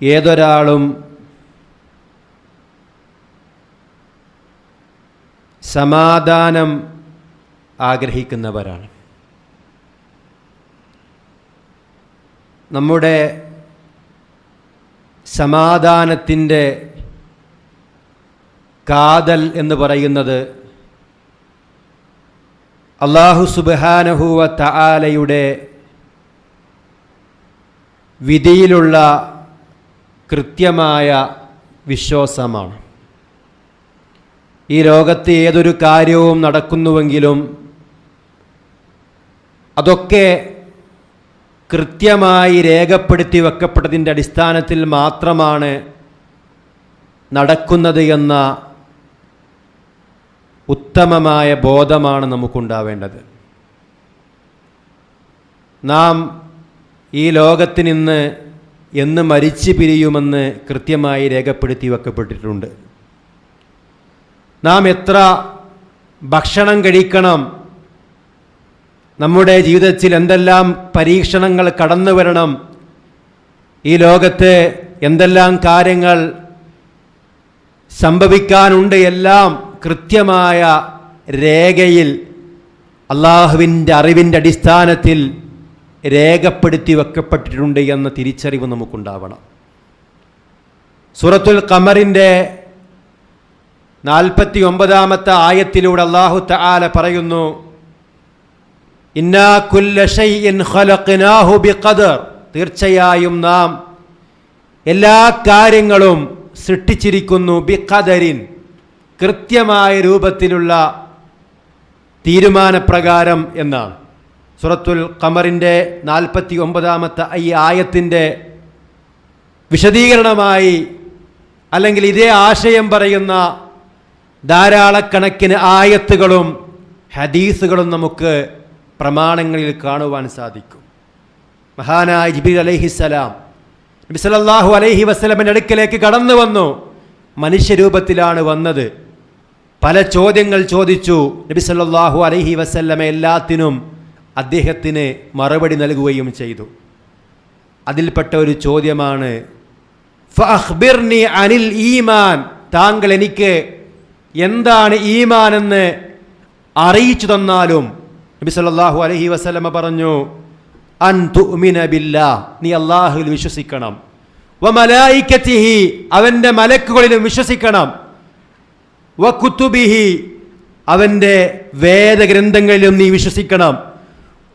ഏതൊരാളും സമാധാനം ആഗ്രഹിക്കുന്നവരാണ്. നമ്മുടെ സമാധാനത്തിന്റെ കാതൽ എന്ന് പറയുന്നത് അള്ളാഹു സുബാനഹുവ തആലയുടെ വിധിയിലുള്ള കൃത്യമായ വിശ്വാസമാണ്. ഈ ലോകത്ത് ഏതൊരു കാര്യവും നടക്കുന്നുവെങ്കിലും അതൊക്കെ കൃത്യമായി രേഖപ്പെടുത്തി വെക്കപ്പെട്ടതിന്റെ അടിസ്ഥാനത്തിൽ മാത്രമാണ് നടക്കുന്നത് എന്ന ഉത്തമമായ ബോധമാണ് നമുക്കുണ്ടാവേണ്ടത്. നാം ഈ ലോകത്ത് നിന്ന് എന്ന് മരിച്ചു പിരിയുമെന്ന് കൃത്യമായി രേഖപ്പെടുത്തി വെക്കപ്പെട്ടിട്ടുണ്ട്. നാം എത്ര ഭക്ഷണം കഴിക്കണം നമ്മുടെ ജീവിതത്തിൽ എന്തെല്ലാം പരീക്ഷണങ്ങൾ കടന്നു വരണം ഈ ലോകത്ത് എന്തെല്ലാം കാര്യങ്ങൾ സംഭവിക്കാനുണ്ട് എല്ലാം കൃത്യമായ രേഖയിൽ അള്ളാഹുവിന്റെ അറിവിന്റെ അടിസ്ഥാനത്തിൽ രേഖപ്പെടുത്തി വെക്കപ്പെട്ടിട്ടുണ്ട് എന്ന തിരിച്ചറിവ് നമുക്കുണ്ടാവണം. സൂറത്തുൽ കമറിന്റെ നാൽപ്പത്തി ഒമ്പതാമത്തെ ആയത്തിലൂടെ അള്ളാഹു തആല പറയുന്നു തീർച്ചയായും നാം എല്ലാ കാര്യങ്ങളും സൃഷ്ടിച്ചിരിക്കുന്നു ബിഖദരിൻ കൃത്യമായ രൂപത്തിലുള്ള തീരുമാനപ്രകാരം എന്നാണ്. സുറത്തുൽ ഖമറിന്റെ നാൽപ്പത്തി ഒമ്പതാമത്തെ ഈ ആയത്തിന്റെ വിശദീകരണമായി അല്ലെങ്കിൽ ഇതേ ആശയം പറയുന്ന ധാരാളക്കണക്കിന് ആയത്തുകളും ഹദീസുകളും നമുക്ക് പ്രമാണങ്ങളിൽ കാണുവാൻ സാധിക്കും. മഹാനായ ജിബിർ അലൈഹിസ്സലാം നബി സല്ലല്ലാഹു അലൈഹി വസ്ലമിന്റെ അടുക്കലേക്ക് കടന്നു വന്നു. മനുഷ്യരൂപത്തിലാണ് വന്നത്. പല ചോദ്യങ്ങൾ ചോദിച്ചു നബി സല്ലല്ലാഹു അലൈഹി വസ്ല്ലമ എല്ലാത്തിനും അദ്ദേഹത്തിന് മറുപടി നൽകുകയും ചെയ്തു. അതിൽപ്പെട്ട ഒരു ചോദ്യമാണ് അനിൽ ഈമാൻ താങ്കൾ എനിക്ക് എന്താണ് ഈമാൻ എന്ന് അറിയിച്ചു തന്നാലും നബി സല്ലാഹു അലഹി വസ്ലമ പറഞ്ഞു അൻ നീ അള്ളാഹുവിൽ വിശ്വസിക്കണം. അവന്റെ മലക്കുകളിലും വിശ്വസിക്കണം. വ കുത്തുബിഹി അവന്റെ വേദഗ്രന്ഥങ്ങളിലും നീ വിശ്വസിക്കണം.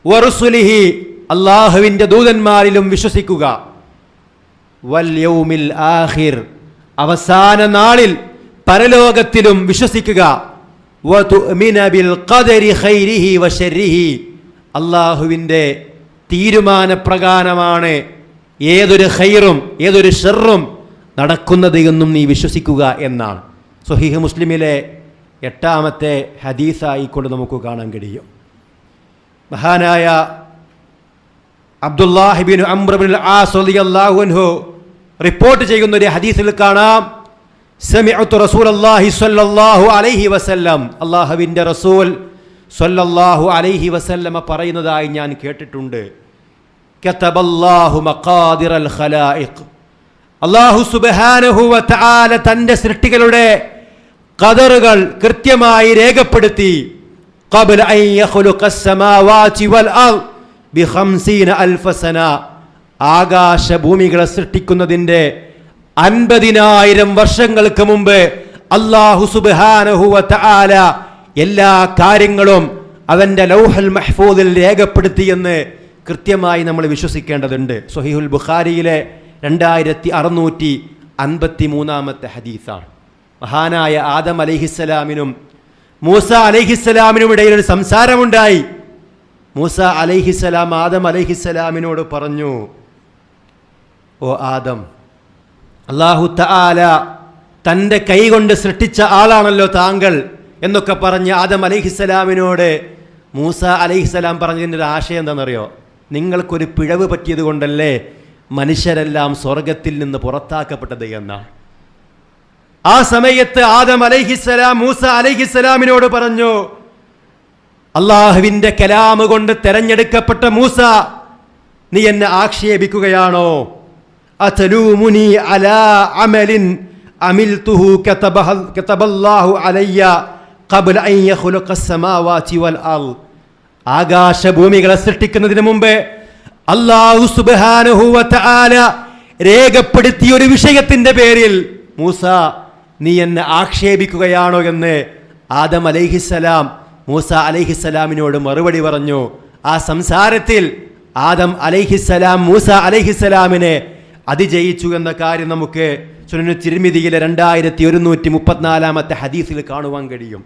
വറുസുലിഹി അള്ളാഹുവിന്റെ ദൂതന്മാരിലും വിശ്വസിക്കുക. വൽ യൗമിൽ ആഖിർ. അവസാന നാളിൽ പരലോകത്തിലും വിശ്വസിക്കുക. അള്ളാഹുവിന്റെ തീരുമാനപ്രകാരമാണ് ഏതൊരു ഹൈറും ഏതൊരു ഷെറും നടക്കുന്നത് എന്നും നീ വിശ്വസിക്കുക എന്നാണ്. സ്വഹീഹ് മുസ്ലിമിലെ എട്ടാമത്തെ ഹദീസായിക്കൊണ്ട് നമുക്ക് കാണാൻ കഴിയും. മഹാനായ അബ്ദുല്ലാഹിബിൻ അംബ്രബിൻ ആസ് റളിയല്ലാഹു അൻഹു റിപ്പോർട്ട് ചെയ്യുന്ന ഒരു ഹദീസിൽ കാണാം. സമിഅത്തു റസൂലല്ലാഹി സ്വല്ലല്ലാഹു അലൈഹി വസല്ലം. അല്ലാഹുവിന്റെ റസൂൽ സ്വല്ലല്ലാഹു അലൈഹി വസല്ലമ പറയുന്നതായി ഞാൻ കേട്ടിട്ടുണ്ട്. കതബല്ലാഹു മഖാദിറൽ ഖലായിഖ്. അല്ലാഹു സുബ്ഹാനഹു വ തആല തന്റെ സൃഷ്ടികളുടെ ഖദറുകൾ കൃത്യമായി രേഖപ്പെടുത്തി. قبل أن يخلق السماوات والأرض بخمسين ألف سنة ആകാശ ഭൂമികളെ സൃഷ്ടിക്കുന്നതിൻ്റെ അൻപതിനായിരം വർഷങ്ങൾക്ക് മുമ്പ് അള്ളാഹു സുബാനഹുവ തആല എല്ലാ കാര്യങ്ങളും അവൻ്റെ ലൗഹൽ മഹ്ഫൂദിൽ രേഖപ്പെടുത്തിയെന്ന് കൃത്യമായി നമ്മൾ വിശ്വസിക്കേണ്ടതുണ്ട് സൊഹീഹുൽ ബുഖാരിയിലെ രണ്ടായിരത്തി അറുന്നൂറ്റി അൻപത്തി മൂന്നാമത്തെ ഹദീസാണ് മഹാനായ ആദം അലൈഹിസ്സലാമിനും മൂസ അലൈഹിസ്സലാമിനും ഇടയിൽ ഒരു സംസാരമുണ്ടായി. മൂസ അലൈഹിസ്സലാം ആദം അലൈഹിസ്സലാമിനോട് പറഞ്ഞു ഓ ആദം അള്ളാഹു തആല തന്റെ കൈകൊണ്ട് സൃഷ്ടിച്ച ആളാണല്ലോ താങ്കൾ എന്നൊക്കെ പറഞ്ഞ് ആദം അലൈഹിസ്സലാമിനോട് മൂസ അലൈഹിസ്സലാം പറഞ്ഞതിന്റെ ഒരു ആശയം എന്താണെന്നറിയോ? നിങ്ങൾക്കൊരു പിഴവ് പറ്റിയത് കൊണ്ടല്ലേ മനുഷ്യരെല്ലാം സ്വർഗത്തിൽ നിന്ന് പുറത്താക്കപ്പെട്ടത് എന്നാണ്. ആ സമയത്ത് ആദം അലൈഹിസ്സലാം മൂസ അലൈഹിസ്സലാമിനോട് പറഞ്ഞു അള്ളാഹുവിന്റെ കലാമ് കൊണ്ട് തെരഞ്ഞെടുക്കപ്പെട്ട മൂസ നീ എന്നെ ആക്ഷേപിക്കുകയാണോ? അലാ അമിൽതുഹു കതബല്ലാഹു അലയ്യ ഖബ്ല അൻ വൽ ആകാശഭൂമികളെ സൃഷ്ടിക്കുന്നതിന് മുമ്പ് അള്ളാഹു സുബ്ഹാനഹു വ തആല രേഖപ്പെടുത്തിയ ഒരു വിഷയത്തിന്റെ പേരിൽ മൂസ നീ എന്നെ ആക്ഷേപിക്കുകയാണോ എന്ന് ആദം അലൈഹിസ്സലാം മൂസ അലൈഹിസ്സലാമിനോട് മറുപടി പറഞ്ഞു. ആ സംസാരത്തിൽ ആദം അലൈഹിസ്സലാം മൂസ അലൈഹിസ്സലാമിനെ അതിജയിച്ചു എന്ന കാര്യം നമുക്ക് ചുനു തിരുമിതിയിലെ രണ്ടായിരത്തി ഒരുന്നൂറ്റി മുപ്പത്തിനാലാമത്തെ ഹദീസിൽ കാണുവാൻ കഴിയും.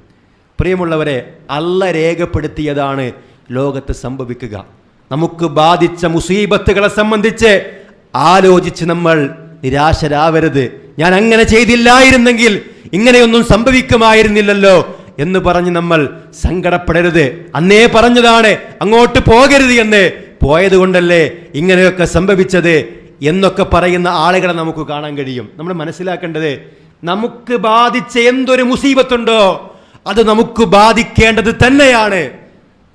പ്രിയമുള്ളവരെ അല്ല രേഖപ്പെടുത്തിയതാണ് ലോകത്ത് സംഭവിക്കുക. നമുക്ക് ബാധിച്ച മുസീബത്തുകളെ സംബന്ധിച്ച് ആലോചിച്ച് നമ്മൾ നിരാശരാവരുത്. ഞാൻ അങ്ങനെ ചെയ്തില്ലായിരുന്നെങ്കിൽ ഇങ്ങനെയൊന്നും സംഭവിക്കുമായിരുന്നില്ലല്ലോ എന്ന് പറഞ്ഞ് നമ്മൾ സങ്കടപ്പെടരുത്. അന്നേ പറഞ്ഞതാണ് അങ്ങോട്ട് പോകരുത് എന്ന്. പോയത് കൊണ്ടല്ലേ ഇങ്ങനെയൊക്കെ സംഭവിച്ചത് എന്നൊക്കെ പറയുന്ന ആളുകളെ നമുക്ക് കാണാൻ കഴിയും. നമ്മൾ മനസ്സിലാക്കേണ്ടത് നമുക്ക് ബാധിച്ച എന്തൊരു മുസീബത്തുണ്ടോ അത് നമുക്ക് ബാധിക്കേണ്ടത് തന്നെയാണ്.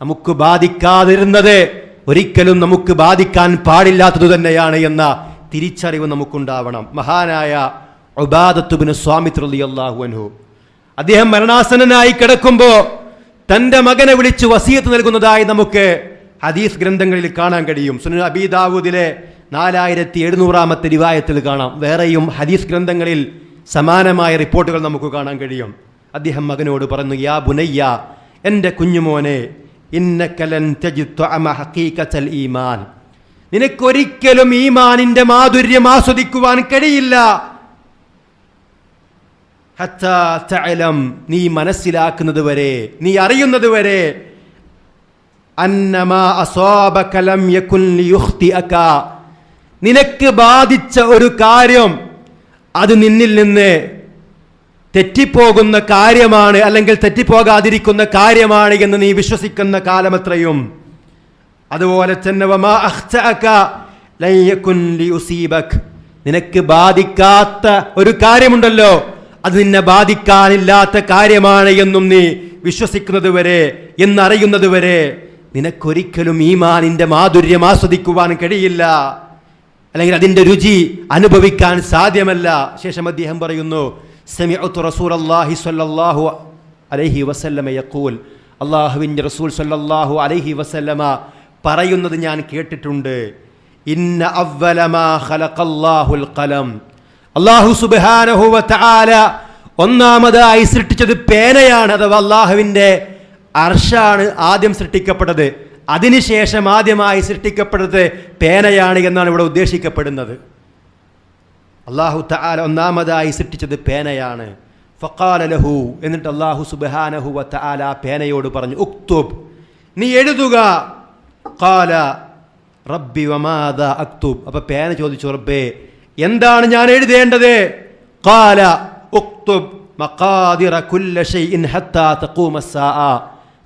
നമുക്ക് ബാധിക്കാതിരുന്നത് ഒരിക്കലും നമുക്ക് ബാധിക്കാൻ പാടില്ലാത്തത് തന്നെയാണ് എന്ന തിരിച്ചറിവ് നമുക്കുണ്ടാവണം. മഹാനായ ഉബാദത്തുബിന് സ്വാമിത്രുതി അള്ളാഹു അദ്ദേഹം മരണാസനനായി കിടക്കുമ്പോൾ തന്റെ മകനെ വിളിച്ച് വസീയത്ത് നൽകുന്നതായി നമുക്ക് ഹദീസ് ഗ്രന്ഥങ്ങളിൽ കാണാൻ കഴിയും. സുന അബീദാവൂദിലെ നാലായിരത്തി എഴുന്നൂറാമത്തെ രൂപായത്തിൽ കാണാം. വേറെയും ഹദീസ് ഗ്രന്ഥങ്ങളിൽ സമാനമായ റിപ്പോർട്ടുകൾ നമുക്ക് കാണാൻ കഴിയും. അദ്ദേഹം മകനോട് പറഞ്ഞു യാ ബുനയ്യ എന്റെ കുഞ്ഞുമോനെ ഇന്നക്കലൻ ഈമാൻ. നിനക്കൊരിക്കലും ഈമാനിന്റെ മാധുര്യം ആസ്വദിക്കുവാൻ കഴിയില്ല. ഹത്താ നീ മനസ്സിലാക്കുന്നത് വരെ നീ അറിയുന്നത് വരെ. നിനക്ക് ബാധിച്ച ഒരു കാര്യം അത് നിന്നിൽ നിന്ന് തെറ്റിപ്പോകുന്ന കാര്യമാണ് അല്ലെങ്കിൽ തെറ്റിപ്പോകാതിരിക്കുന്ന കാര്യമാണ് എന്ന് നീ വിശ്വസിക്കുന്ന കാലമത്രയും അതുപോലെ തന്നെ നിനക്ക് ബാധിക്കാത്ത ഒരു കാര്യമുണ്ടല്ലോ. അത് നിന്നെ ബാധിക്കാനില്ലാത്ത കാര്യമാണ് എന്നും നീ വിശ്വസിക്കുന്നത് വരെ എന്നറിയുന്നത് വരെ നിനക്കൊരിക്കലും ഈമാനിന്റെ മാധുര്യം ആസ്വദിക്കുവാൻ കഴിയില്ല. അല്ലെങ്കിൽ അതിന്റെ രുചി അനുഭവിക്കാൻ സാധ്യമല്ല. ശേഷം അദ്ദേഹം പറയുന്നു അലൈഹി വസല്ലമ അള്ളാഹുവിന്റെ റസൂൽ സല്ലാഹു അലൈഹി വസല്ലമ പറയുന്നത് ഞാൻ കേട്ടിട്ടുണ്ട്. ഇന്ന അവലമാ ഖലഖല്ലാഹുൽ ഖലം. അള്ളാഹു സുബ്ഹാനഹു വ തആല ഒന്നാമതായി സൃഷ്ടിച്ചത് പേനയാണ് അഥവാ അള്ളാഹുവിന്റെ അർഷാണ് ആദ്യം സൃഷ്ടിക്കപ്പെട്ടത്. അതിനുശേഷം ആദ്യമായി സൃഷ്ടിക്കപ്പെട്ടത് പേനയാണ് എന്നാണ് ഇവിടെ ഉദ്ദേശിക്കപ്പെടുന്നത്. അള്ളാഹു താല ഒന്നാമതായി സൃഷ്ടിച്ചത് പേനയാണ്. ഫഖാല ലഹു എന്നിട്ട് അള്ളാഹു സുബ്ഹാനഹു വ തആല പേനയോട് പറഞ്ഞു ഉക്തുബ് നീ എഴുതുക. കാല റബ്ബി വമാദ അക്തുബ്. അപ്പോൾ പേന ചോദിച്ചു റബ്ബേ എന്താണ് ഞാൻ എഴുതേണ്ടത്? ഖാല ഉക്തുബ് മഖാദിറ കുല്ല ഷൈഇൻ ഹത്താ തഖൂമ അസ്സാഅ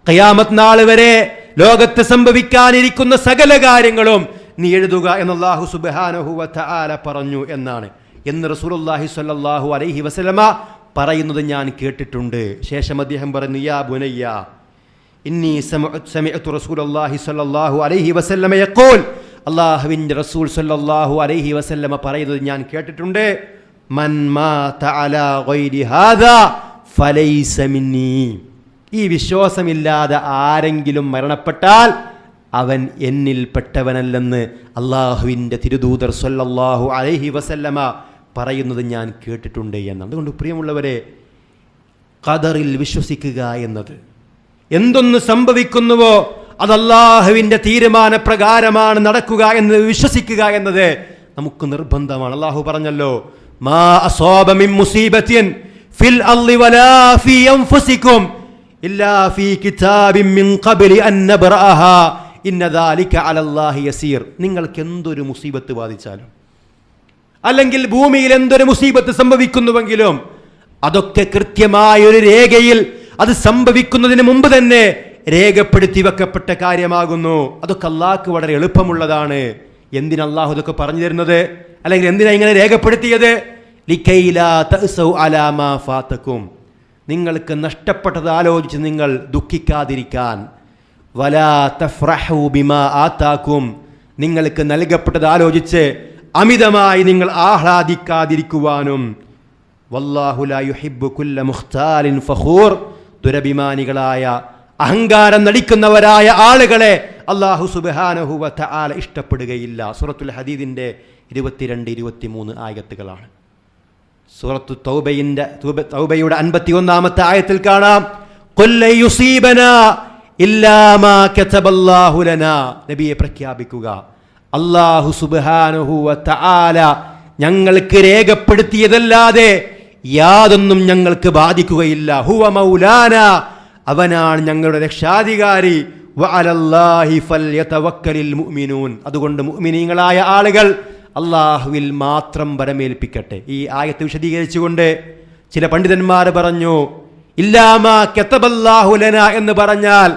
ഖിയാമത്ത് നാൾ വരെ ലോകത്ത് സംഭവിക്കാനിരിക്കുന്ന സകല കാര്യങ്ങളും നീ എഴുതുക എന്ന് അല്ലാഹു സുബ്ഹാനഹു വ തആല പറഞ്ഞു എന്നാണ്. എന്ന് റസൂലുള്ളാഹി സ്വല്ലല്ലാഹു അലൈഹി വസല്ലമ പറയുന്നത് ഞാൻ കേട്ടിട്ടുണ്ട്. ശേഷം അദ്ദേഹം പറഞ്ഞു യാ ബുനയ്യ ഇന്നി സമഅ- സമിഅതു റസൂലുള്ളാഹി സ്വല്ലല്ലാഹു അലൈഹി വസല്ലമ യഖൂൽ അല്ലാഹുവിന്റെ റസൂൽ സല്ലാഹു അലൈഹി വസല്ലമ പറയുന്നത് ഞാൻ കേട്ടിട്ടുണ്ട്. ഈ വിശ്വാസമില്ലാതെ ആരെങ്കിലും മരണപ്പെട്ടാൽ അവൻ എന്നിൽ പെട്ടവനല്ലെന്ന് അള്ളാഹുവിന്റെ തിരുദൂതർ സൊല്ലാഹു അലൈഹി വസല്ലമ പറയുന്നത് ഞാൻ കേട്ടിട്ടുണ്ട് എന്ന് അതുകൊണ്ട് പ്രിയമുള്ളവരെ കദറിൽ വിശ്വസിക്കുക എന്നത് എന്തൊന്ന് സംഭവിക്കുന്നുവോ? അത് അള്ളാഹുവിന്റെ തീരുമാനപ്രകാരമാണ് നടക്കുക എന്ന് വിശ്വസിക്കുക എന്നത് നമുക്ക് നിർബന്ധമാണ്. അള്ളാഹു പറഞ്ഞല്ലോ മാ അസോബമിൻ മിൻ മുസീബത്തിൻ ഫിൽ അർളി വലാ ഫീ ഇല്ലാ ഫീ കിതാബിൻ മിൻ ഖബ്ലി അൻ നബ്റഅഹാ ഇന്ന ദാലിക അലല്ലാഹി യസീർ. നിങ്ങൾക്ക് എന്തൊരു മുസീബത്ത് ബാധിച്ചാലും അല്ലെങ്കിൽ ഭൂമിയിൽ എന്തൊരു മുസീബത്ത് സംഭവിക്കുന്നുവെങ്കിലും അതൊക്കെ കൃത്യമായ ഒരു രേഖയിൽ അത് സംഭവിക്കുന്നതിന് മുമ്പ് തന്നെ രേഖപ്പെടുത്തി വെക്കപ്പെട്ട കാര്യമാകുന്നു. അതൊക്കെ അള്ളാഹ്ക്ക് വളരെ എളുപ്പമുള്ളതാണ്. എന്തിനാ അള്ളാഹു ഇതൊക്കെ പറഞ്ഞു തരുന്നത്? അല്ലെങ്കിൽ എന്തിനാ ഇങ്ങനെ രേഖപ്പെടുത്തിയത്? ഫാത്തക്കും നിങ്ങൾക്ക് നഷ്ടപ്പെട്ടത് ആലോചിച്ച് നിങ്ങൾ ദുഃഖിക്കാതിരിക്കാൻ. വലാ ബിമാ ആതാക്കും നിങ്ങൾക്ക് നൽകപ്പെട്ടത് ആലോചിച്ച് അമിതമായി നിങ്ങൾ ആഹ്ലാദിക്കാതിരിക്കുവാനും. വല്ലാഹുല യുഹിബ്ബു കുല്ല മുഖ്താലിൻ ഫഹൂർ ദുരഭിമാനികളായ അഹങ്കാരം നടിക്കുന്നവരായ ആളുകളെ അള്ളാഹു സുബ്ഹാനഹു ആല ഇഷ്ടപ്പെടുകയില്ല. സൂറത്തുൽ ഹദീദിന്റെ ഇരുപത്തിരണ്ട് ഇരുപത്തിമൂന്ന് ആയത്തുകളാണ്. സൂറത്തു തൗബയിന്റെ തൗബ- തൗബയുടെ അൻപത്തി ഒന്നാമത്തെ ആയത്തിൽ കാണാം. നബിയെ പ്രഖ്യാപിക്കുക. അള്ളാഹു തആല ഞങ്ങൾക്ക് രേഖപ്പെടുത്തിയതല്ലാതെ യാതൊന്നും ഞങ്ങൾക്ക് ബാധിക്കുകയില്ല. ഹുവ മൗലാന അവനാണ് ഞങ്ങളുടെ രക്ഷാധികാരി. അതുകൊണ്ട് മുഅ്മിനീങ്ങളായ ആളുകൾ അള്ളാഹുവിൽ മാത്രം പരമേൽപ്പിക്കട്ടെ ഈ ആയത്ത് വിശദീകരിച്ചുകൊണ്ട് ചില പണ്ഡിതന്മാർ പറഞ്ഞു ഇല്ലാമാ എന്ന് പറഞ്ഞാൽ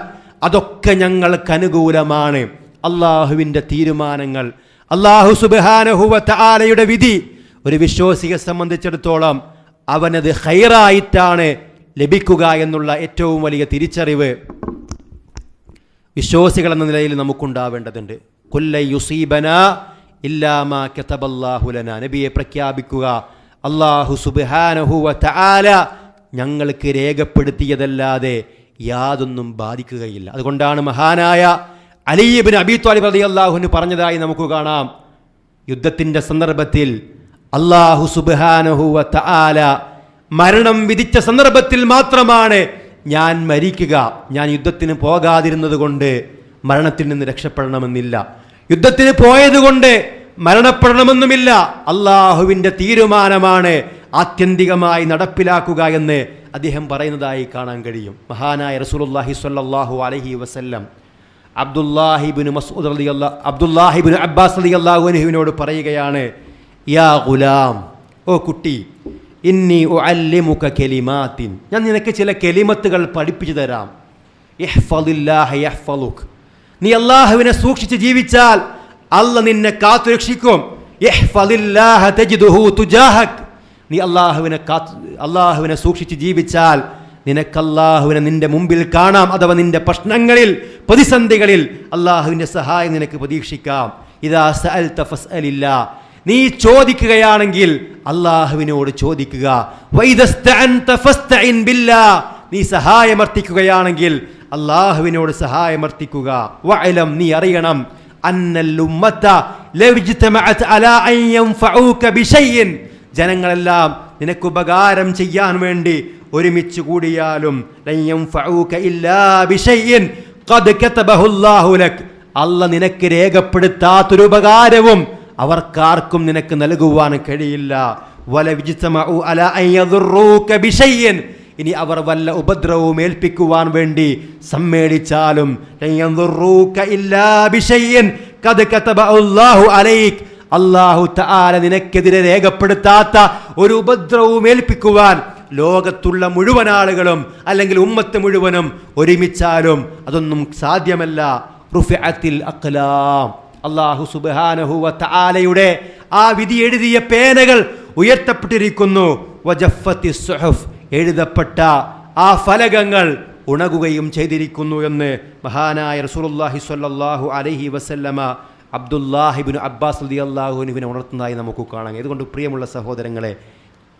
അതൊക്കെ ഞങ്ങൾക്ക് അനുകൂലമാണ്. അള്ളാഹുവിന്റെ തീരുമാനങ്ങൾ അള്ളാഹു സുബാനഹുവ വിധി. ഒരു വിശ്വാസിയെ സംബന്ധിച്ചിടത്തോളം അവനത് ഹൈറായിട്ടാണ് ലഭിക്കുക എന്നുള്ള ഏറ്റവും വലിയ തിരിച്ചറിവ് വിശ്വാസികൾ എന്ന നിലയിൽ നമുക്കുണ്ടാവേണ്ടതുണ്ട്. കൊല്ല യുസീബന ഇല്ലാമ കെത്തബല്ലാഹുലന നബിയെ പ്രഖ്യാപിക്കുക അള്ളാഹു സുബാനഹുവ താല ഞങ്ങൾക്ക് രേഖപ്പെടുത്തിയതല്ലാതെ യാതൊന്നും ബാധിക്കുകയില്ല. അതുകൊണ്ടാണ് മഹാനായ അലീബിൻ അബി ത്വാലിബ് അലി അള്ളാഹുന് പറഞ്ഞതായി നമുക്ക് കാണാം. യുദ്ധത്തിന്റെ സന്ദർഭത്തിൽ അള്ളാഹു സുബാനഹുവ തആല മരണം വിധിച്ച സന്ദർഭത്തിൽ മാത്രമാണ് ഞാൻ മരിക്കുക. ഞാൻ യുദ്ധത്തിന് പോകാതിരുന്നത് കൊണ്ട് മരണത്തിൽ നിന്ന് രക്ഷപ്പെടണമെന്നില്ല. യുദ്ധത്തിന് പോയതുകൊണ്ട് മരണപ്പെടണമെന്നുമില്ല. അള്ളാഹുവിന്റെ തീരുമാനമാണ് ആത്യന്തികമായി നടപ്പിലാക്കുക എന്ന് അദ്ദേഹം പറയുന്നതായി കാണാൻ കഴിയും. മഹാനായ റസൂലുല്ലാഹി സ്വല്ലല്ലാഹു അലഹി വസല്ലം അബ്ദുല്ലാഹിബിന് മസൂദ് അലി അല്ലാ അബ്ദുല്ലാഹിബിന് അബ്ബാസ് അലി അള്ളാഹുനുവിനോട് പറയുകയാണ് യാ ഗുലാം ഓ കുട്ടി ഇന്നി അല്ലിമുഖ കെലിമാത്തിൻ. ഞാൻ നിനക്ക് ചില കെലിമത്തുകൾ പഠിപ്പിച്ചു തരാം. നീ അള്ളാഹുവിനെ സൂക്ഷിച്ച് ജീവിച്ചാൽ അല്ല നിന്നെ കാത്തുരക്ഷിക്കും നീ അള്ളാഹുവിനെ കാത്തു അള്ളാഹുവിനെ സൂക്ഷിച്ച് ജീവിച്ചാൽ നിനക്ക് അള്ളാഹുവിനെ നിന്റെ മുമ്പിൽ കാണാം അഥവാ നിന്റെ പ്രശ്നങ്ങളിൽ പ്രതിസന്ധികളിൽ അള്ളാഹുവിന്റെ സഹായം നിനക്ക് പ്രതീക്ഷിക്കാം. ഇതാ നീ ചോദിക്കുകയാണെങ്കിൽ അള്ളാഹുവിനോട് ചോദിക്കുക. നീ സഹായമർത്ഥിക്കുകയാണെങ്കിൽ അള്ളാഹുവിനോട് സഹായമർത്ഥിക്കുക വയലം നീ അറിയണം. ജനങ്ങളെല്ലാം നിനക്ക് ഉപകാരം ചെയ്യാൻ വേണ്ടി ഒരുമിച്ച് കൂടിയാലും അല്ല നിനക്ക് രേഖപ്പെടുത്താത്തൊരു ഉപകാരവും അവർക്കാർക്കും നിനക്ക് നൽകുവാൻ കഴിയില്ല. വല വിജിത്തമഉ അല അൻ യദുറൂക ഇനി അവർ വല്ല ഉപദ്രവവും ഏൽപ്പിക്കുവാൻ വേണ്ടി സമ്മേളിച്ചാലും അള്ളാഹു താല നിനക്കെതിരെ രേഖപ്പെടുത്താത്ത ഒരു ഉപദ്രവവും ഏൽപ്പിക്കുവാൻ ലോകത്തുള്ള മുഴുവൻ ആളുകളും അല്ലെങ്കിൽ ഉമ്മത്ത് മുഴുവനും ഒരുമിച്ചാലും അതൊന്നും സാധ്യമല്ല. റുഫിഅത്തിൽ അഖ്ലാം. അള്ളാഹു സുബ്ഹാനഹു വ തആലയുടെ ആ വിധി എഴുതിയ പേനകൾ ഉയർത്തപ്പെട്ടിരിക്കുന്നു. എഴുതപ്പെട്ട ആ ഫലകങ്ങൾ ഉണകുകയും ചെയ്തിരിക്കുന്നു എന്ന് മഹാനായ റസൂലുള്ളാഹി സ്വല്ലല്ലാഹു അലൈഹി വസല്ലമ അബ്ദുല്ലാഹിബിൻ അബ്ബാസ് അലി അള്ളാഹുനുവിനെ ഉണർത്തുന്നതായി നമുക്ക് കാണാം. ഇതുകൊണ്ട് പ്രിയമുള്ള സഹോദരങ്ങളെ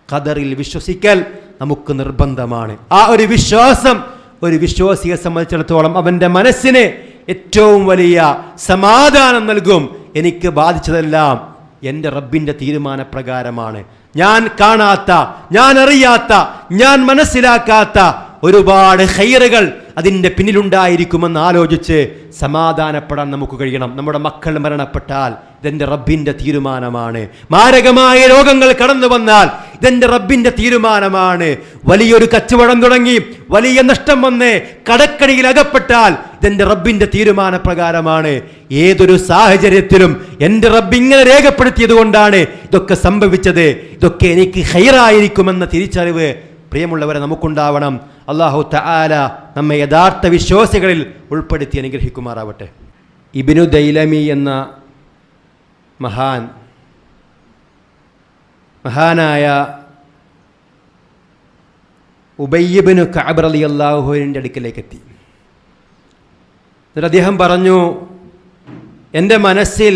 ഖദറിൽ വിശ്വസിക്കൽ നമുക്ക് നിർബന്ധമാണ്. ആ ഒരു വിശ്വാസം ഒരു വിശ്വാസിയെ സംബന്ധിച്ചിടത്തോളം അവന്റെ മനസ്സിന് ഏറ്റവും വലിയ സമാധാനം നൽകും. എനിക്ക് ബാധിച്ചതെല്ലാം എന്റെ റബ്ബിന്റെ തീരുമാനപ്രകാരമാണ്. ഞാൻ കാണാത്ത ഞാൻ അറിയാത്ത ഞാൻ മനസ്സിലാക്കാത്ത ഒരുപാട് ഹൈറുകൾ അതിന്റെ പിന്നിലുണ്ടായിരിക്കുമെന്ന് ആലോചിച്ച് സമാധാനപ്പെടാൻ നമുക്ക് കഴിയണം. നമ്മുടെ മക്കൾ മരണപ്പെട്ടാൽ ഇതെന്റെ റബ്ബിന്റെ തീരുമാനമാണ്. മാരകമായ രോഗങ്ങൾ കടന്നു വന്നാൽ ഇതെന്റെ റബ്ബിന്റെ തീരുമാനമാണ്. വലിയൊരു കച്ചവടം തുടങ്ങി വലിയ നഷ്ടം വന്ന് കടക്കടിയിൽ അകപ്പെട്ടാൽ ഇതെന്റെ റബ്ബിന്റെ തീരുമാനപ്രകാരമാണ്. ഏതൊരു സാഹചര്യത്തിലും എന്റെ റബ്ബ് ഇങ്ങനെ രേഖപ്പെടുത്തിയത് കൊണ്ടാണ് ഇതൊക്കെ സംഭവിച്ചത്. ഇതൊക്കെ എനിക്ക് ഹൈറായിരിക്കുമെന്ന തിരിച്ചറിവ് പ്രിയമുള്ളവരെ നമുക്കുണ്ടാവണം. അള്ളാഹു തആല നമ്മെ യഥാർത്ഥ വിശ്വാസികളിൽ ഉൾപ്പെടുത്തി അനുഗ്രഹിക്കുമാറാവട്ടെ. ഇബിനു ദൈലമി എന്ന മഹാൻ മഹാനായ ഉബയ്യബിനു കഅബ് അലി അള്ളാഹുവിന്റെ അടുക്കലേക്ക് എത്തി എന്നിട്ട് അദ്ദേഹം പറഞ്ഞു എന്റെ മനസ്സിൽ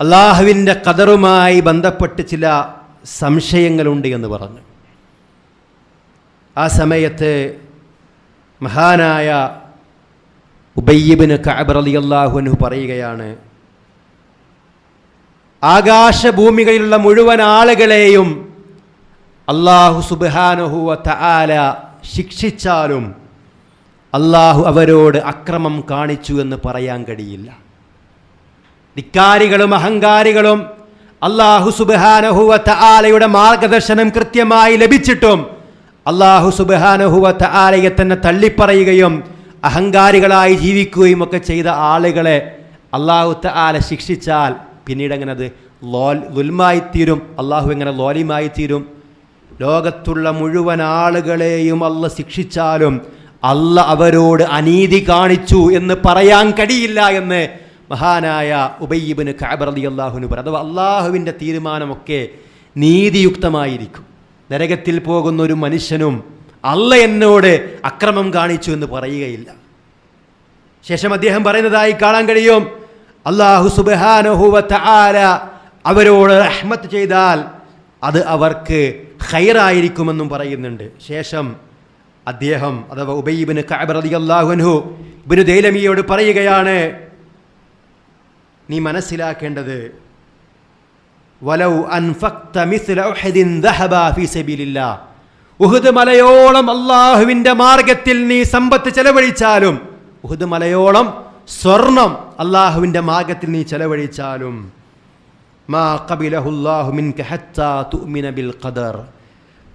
അള്ളാഹുവിന്റെ കതറുമായി ബന്ധപ്പെട്ട് ചില സംശയങ്ങളുണ്ട് എന്ന് പറഞ്ഞു. ആ സമയത്ത് മഹാനായ ഉബയ്യബിന് കഅബ് റളിയല്ലാഹു അൻഹു പറയുകയാണ് ആകാശഭൂമികളിലുള്ള മുഴുവൻ ആളുകളെയും അള്ളാഹു സുബാനുഹുവ തആല ശിക്ഷിച്ചാലും അള്ളാഹു അവരോട് അക്രമം കാണിച്ചു എന്ന് പറയാൻ കഴിയില്ല. ധിക്കാരികളും അഹങ്കാരികളും അള്ളാഹു സുബാനഹുവ തആലയുടെ മാർഗദർശനം കൃത്യമായി ലഭിച്ചിട്ടും അള്ളാഹു സുബാനഹുവ ആലയെ തന്നെ തള്ളിപ്പറയുകയും അഹങ്കാരികളായി ജീവിക്കുകയും ഒക്കെ ചെയ്ത ആളുകളെ അള്ളാഹു ആല ശിക്ഷിച്ചാൽ പിന്നീട് എങ്ങനെ അത് ലോൽ ലുൽമായിത്തീരും അള്ളാഹു എങ്ങനെ ലോലിമായിത്തീരും. ലോകത്തുള്ള മുഴുവൻ ആളുകളെയും അല്ല ശിക്ഷിച്ചാലും അല്ല അവരോട് അനീതി കാണിച്ചു എന്ന് പറയാൻ കഴിയില്ല എന്ന് മഹാനായ ഉബയ്യബിന് ഖാബർ അലി അള്ളാഹുനു പറയും അഥവാ അള്ളാഹുവിന്റെ തീരുമാനമൊക്കെ നീതിയുക്തമായിരിക്കും. നരകത്തിൽ പോകുന്ന ഒരു മനുഷ്യനും അല്ല എന്നോട് അക്രമം കാണിച്ചു എന്ന് പറയുകയില്ല. ശേഷം അദ്ദേഹം പറയുന്നതായി കാണാൻ കഴിയും. അള്ളാഹു സുബാനഹുവത്ത ആല അവരോട് റഹ്മത്ത് ചെയ്താൽ അത് അവർക്ക് ഹൈറായിരിക്കുമെന്നും പറയുന്നുണ്ട്. ശേഷം അദ്ദേഹം അഥവാ ഉബൈബിന് കഅബ് റളിയല്ലാഹു അൻഹു ഇബ്നു ദൈലമിയോട് പറയുകയാണ് നീ മനസ്സിലാക്കേണ്ടത് വലൗ അൻഫക്ത മിസ്ല ഉഹദിൻ ദഹബ ഫീ സബീലില്ലാ. ഉഹുദ് മലയോളം അള്ളാഹുവിന്റെ മാർഗത്തിൽ നീ സമ്പത്ത് ചെലവഴിച്ചാലും ഉഹുദ് മലയോളം സ്വർണം അള്ളാഹുവിന്റെ മാർഗത്തിൽ നീ ചെലവഴിച്ചാലും മാ ഹത്താ തുഅ്മിന ബിൽ ഖദർ.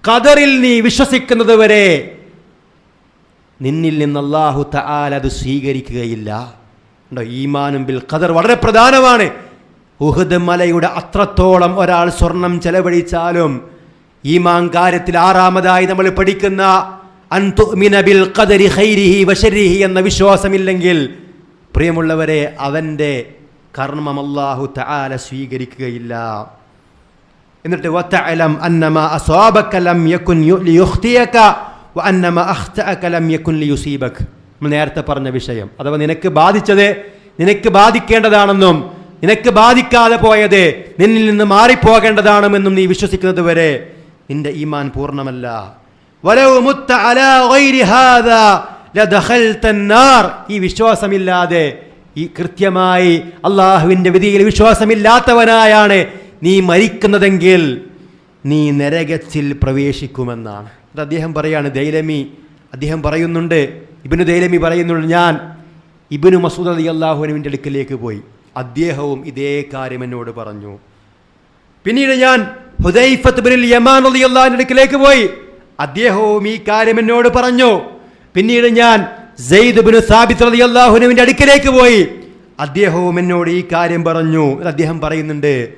ഖദറിൽ നീ വിശ്വസിക്കുന്നത് വരെ നിന്നിൽ നിന്ന് അള്ളാഹു തആല അത് സ്വീകരിക്കുകയില്ല. ഈമാനും ബിൽ ഖദർ വളരെ പ്രധാനമാണ്. ഉഹദ് മലയുടെ അത്രത്തോളം ഒരാൾ സ്വർണം ചെലവഴിച്ചാലും ഈ മാങ്കാര്യത്തിൽ ആറാമതായി നമ്മൾ പഠിക്കുന്ന അൻതുമിനബിൽ ഖദരി ഖൈരിഹി വശരിഹി എന്ന വിശ്വാസമില്ലെങ്കിൽ പ്രിയമുള്ളവരെ അവന്റെ കർമ്മം അല്ലാഹു തആല സ്വീകരിക്കുകയില്ല. എന്നിട്ട് വതഅലം അന്നമ അസ്വാബക ലം യകുൻ ലിയുഖ്തിയക വഅന്നമ അഖ്തഅക ലം നമ്മൾ നേരത്തെ പറഞ്ഞ വിഷയം. അഥവാ നിനക്ക് ബാധിച്ചത് നിനക്ക് ബാധിക്കേണ്ടതാണെന്നും നിനക്ക് ബാധിക്കാതെ പോയത് നിന്നിൽ നിന്ന് മാറിപ്പോകേണ്ടതാണെന്നും നീ വിശ്വസിക്കുന്നത് വരെ നിന്റെ ഈമാൻ പൂർണമല്ല. ഈ വിശ്വാസമില്ലാതെ ഈ കൃത്യമായി അള്ളാഹുവിന്റെ വിധിയിൽ വിശ്വാസമില്ലാത്തവനായാണ് നീ മരിക്കുന്നതെങ്കിൽ നീ നരകത്തിൽ പ്രവേശിക്കുമെന്നാണ്. അത് അദ്ദേഹം പറയാണ് ദൈലമി അദ്ദേഹം പറയുന്നുണ്ട് ഇബിനു ദൈലമി പറയുന്നുണ്ട് ഞാൻ ഇബിനു മസൂദ് അലി അള്ളാഹുവിനുവിന്റെ അടുക്കലേക്ക് പോയി. അദ്ദേഹവും ഇതേ കാര്യം എന്നോട് പറഞ്ഞു. പിന്നീട് ഞാൻ ഹുദൈഫത്ത് യമാൻ പോയി. അദ്ദേഹവും ഈ കാര്യം എന്നോട് പറഞ്ഞു. പിന്നീട് ഞാൻ സെയ്ദ് അടുക്കലേക്ക് പോയി. അദ്ദേഹവും എന്നോട് ഈ കാര്യം പറഞ്ഞു. അദ്ദേഹം പറയുന്നുണ്ട്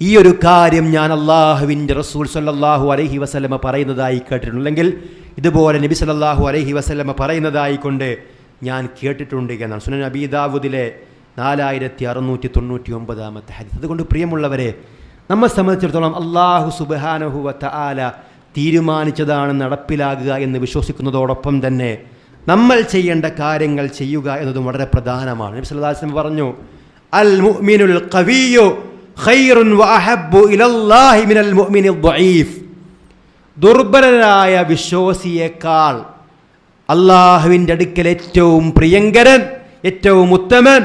ഈ ഒരു കാര്യം ഞാൻ അള്ളാഹുവിന്റെ റസൂൽ സല്ലാഹു അലഹി വസല്ലമ പറയുന്നതായി അല്ലെങ്കിൽ ഇതുപോലെ നബി സല്ലല്ലാഹു അലഹി വസല്ലമ പറയുന്നതായി കൊണ്ട് ഞാൻ കേട്ടിട്ടുണ്ട് എന്നാണ്. സുനൻ അബീദാവുദിലെ നാലായിരത്തി അറുന്നൂറ്റി തൊണ്ണൂറ്റി ഒമ്പതാമത്തെ ഹദീസ്. അതുകൊണ്ട് പ്രിയമുള്ളവരെ നമ്മെ സംബന്ധിച്ചിടത്തോളം അള്ളാഹു സുബാനഹുവത്ത ആല തീരുമാനിച്ചതാണ് നടപ്പിലാകുക എന്ന് വിശ്വസിക്കുന്നതോടൊപ്പം തന്നെ നമ്മൾ ചെയ്യേണ്ട കാര്യങ്ങൾ ചെയ്യുക എന്നതും വളരെ പ്രധാനമാണ്. നബി വസല്ലം പറഞ്ഞു അൽ മുഅ്മിനുൽ ഖവിയു ഖൈറുൻ വഅഹബ്ബു ഇലല്ലാഹി മിനൽ മുഅ്മിനിൽ ദഈഫ് ദുർബലരായ വിശ്വാസിയേക്കാൾ അള്ളാഹുവിന്റെ അടുക്കൽ ഏറ്റവും പ്രിയങ്കരൻ ഏറ്റവും ഉത്തമൻ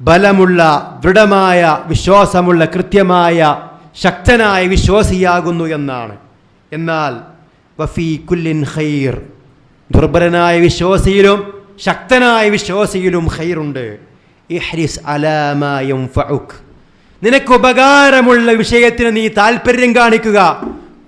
ബലമുള്ള ദൃഢമായ വിശ്വാസമുള്ള കൃത്യമായ ശക്തനായ വിശ്വാസിയാകുന്നു എന്നാണ്. എന്നാൽ വഫീ കുല്ലിൻ ഖൈർ ദുർബലനായ വിശ്വാസിയിലും ശക്തനായ വിശ്വാസിയിലും ഖൈറുണ്ട്. ഇഹ്രിസ് അലാമായും യൻഫഉക് നിനക്ക് ഉപകാരമുള്ള വിഷയത്തിന് നീ താല്പര്യം കാണിക്കുക.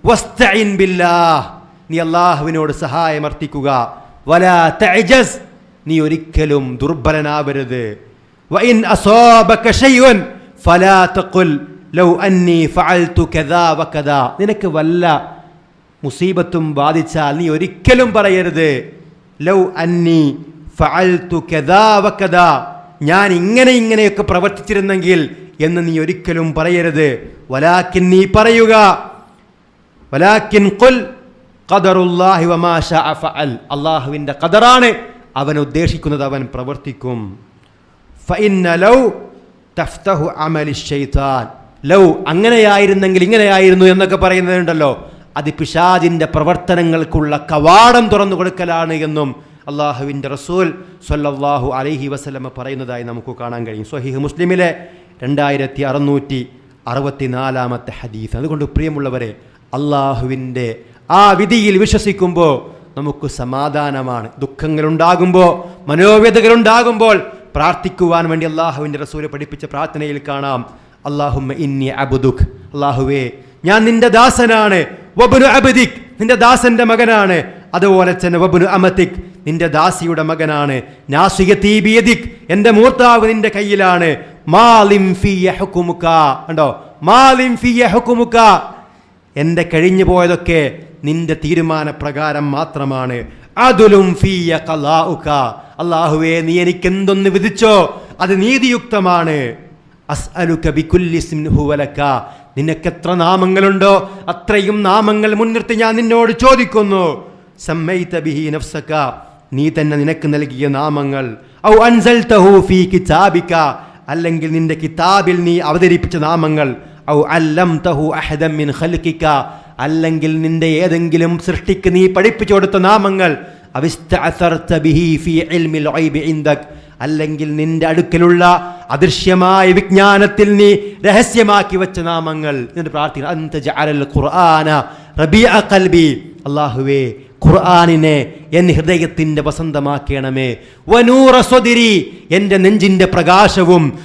വസ്തഇൻ ബില്ലാഹ്. നീ അള്ളാഹുവിനോട് സഹായമർത്ഥിക്കുക വലാ തഅജസ്. നീ ഒരിക്കലും ദുർബലനാവരുത്. വഇൻ അസാബക ഷൈഉൻ ഫലാ തഖുൽ ലൗ അന്നി ഫഅൽതു കദാ നിനക്ക് വല്ല മുസീബത്തും ബാധിച്ചാൽ നീ ഒരിക്കലും പറയരുത്. ലൗ അന്നി ഫഅൽതു കദാ വകദാ. ഞാൻ ഇങ്ങനെ ഇങ്ങനെയൊക്കെ പ്രവർത്തിച്ചിരുന്നെങ്കിൽ എന്ന് നീ ഒരിക്കലും പറയരുത്. വലാക്കിൻ നീ പറയുക. വലാക്കിൻ ഖുൽ ഖദറുല്ലാഹി വമാ ശാഅ ഫഅൽ. അള്ളാഹുവിന്റെ ഖദറാണ്. അവൻ ഉദ്ദേശിക്കുന്നത് അവൻ പ്രവർത്തിക്കും. ലൗ തഫ്തഹു അമലി ഷൈത്താൻ ലൗ അങ്ങനെയായിരുന്നെങ്കിൽ ഇങ്ങനെയായിരുന്നു എന്നൊക്കെ പറയുന്നതുണ്ടല്ലോ അത് പിശാജിന്റെ പ്രവർത്തനങ്ങൾക്കുള്ള കവാടം തുറന്നു കൊടുക്കലാണ് എന്നും അള്ളാഹുവിന്റെ റസൂൽ സൊല്ലാഹു അലഹി വസ്ലമ പറയുന്നതായി നമുക്ക് കാണാൻ കഴിയും. സ്വഹീഹ് മുസ്ലിമിലെ രണ്ടായിരത്തി അറുന്നൂറ്റി അറുപത്തിനാലാമത്തെ ഹദീസ്. അതുകൊണ്ട് പ്രിയമുള്ളവരെ അള്ളാഹുവിന്റെ ആ വിധിയിൽ വിശ്വസിക്കുമ്പോൾ നമുക്ക് സമാധാനമാണ്. ദുഃഖങ്ങളുണ്ടാകുമ്പോൾ മനോവ്യതകളുണ്ടാകുമ്പോൾ പ്രാർത്ഥിക്കുവാൻ വേണ്ടി അള്ളാഹുവിന്റെ റസൂലെ പഠിപ്പിച്ച പ്രാർത്ഥനയിൽ കാണാം. അള്ളാഹുമ്മ ഇന്നി അബുദുഖ് അള്ളാഹുവേ ഞാൻ നിന്റെ ദാസനാണ്. വബുനു അബദിക്. നിന്റെ ദാസന്റെ മകനാണ്. അതുപോലെ തന്നെ വബുനു അമതിക് നിന്റെ ദാസിയുടെ മകനാണ്. നാസിയതീ ബിയദിക് എന്റെ മൂർത്താവ് നിന്റെ കയ്യിലാണ്. മാലിം കണ്ടോ? മാലിം എന്റെ കഴിഞ്ഞു പോയതൊക്കെ നിന്റെ തീരുമാനപ്രകാരം മാത്രമാണ്. അതുലും ഫിയ അള്ളാഹുവേ നീ എനിക്ക് എന്തൊന്ന് വിധിച്ചോ അത് നീതിയുക്തമാണ്. അസ്അലുക ബികുല്ലി ഇസ്മിൻ ഹുവ ലക. നിനക്ക് എത്ര നാമങ്ങളുണ്ടോ അത്രയും നാമങ്ങൾ മുൻനിർത്തി ഞാൻ നിന്നോട് ചോദിക്കുന്നു. ബിഹി നീ തന്നെ നിനക്ക് നൽകിയ നാമങ്ങൾ. ഔ അല്ലെങ്കിൽ നിന്റെ കിതാബിൽ നീ അവതരിപ്പിച്ച നാമങ്ങൾ. ഔ അല്ലെങ്കിൽ നിന്റെ ഏതെങ്കിലും സൃഷ്ടിക്ക് നീ പഠിപ്പിച്ചു കൊടുത്ത നാമങ്ങൾ. അല്ലെങ്കിൽ നിന്റെ അടുക്കലുള്ള അദൃശ്യമായ വിജ്ഞാനത്തിൽ നീ രഹസ്യമാക്കി വെച്ച നാമങ്ങൾ. അല്ലാഹുവേ ഖുർആനിനെ എൻ ഹൃദയത്തിന്റെ വസന്തമാക്കണമേ. വനൂറസ്വതിരി എന്റെ നെഞ്ചിന്റെ പ്രകാശവും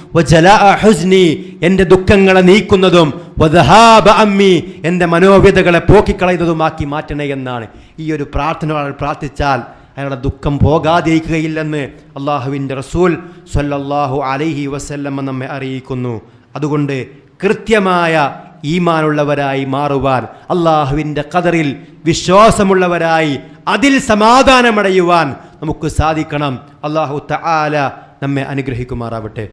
ഹുസ്നി എന്റെ ദുഃഖങ്ങളെ നീക്കുന്നതും വദഹാബ അമ്മി എന്റെ മനോവ്യതകളെ പോക്കിക്കളയുന്നതുമാക്കി മാറ്റണേ എന്നാണ്. ഈ ഒരു പ്രാർത്ഥന പ്രാർത്ഥിച്ചാൽ അയാളുടെ ദുഃഖം പോകാതിരിക്കുകയില്ലെന്ന് അള്ളാഹുവിന്റെ റസൂൽ സ്വല്ലല്ലാഹു അലൈഹി വസല്ലമ്മ നമ്മെ അറിയിക്കുന്നു. അതുകൊണ്ട് കൃത്യമായ ഈമാനുള്ളവരായി മാറുവാൻ അള്ളാഹുവിന്റെ കതറിൽ വിശ്വാസമുള്ളവരായി അതിൽ സമാധാനമടയുവാൻ നമുക്ക് സാധിക്കണം. അള്ളാഹു തആല നമ്മെ അനുഗ്രഹിക്കുമാറാവട്ടെ.